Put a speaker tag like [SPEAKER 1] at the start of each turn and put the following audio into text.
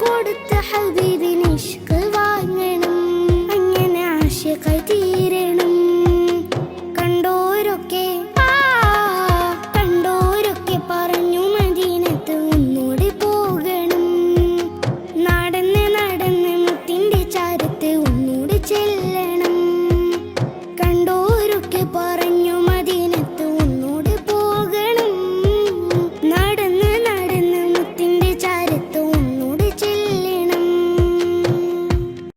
[SPEAKER 1] കൊടുത്ത ഹബീബിന് ഇഷ്ക് വാങ്ങണം. അങ്ങനെ ആശകൾ തീരണം.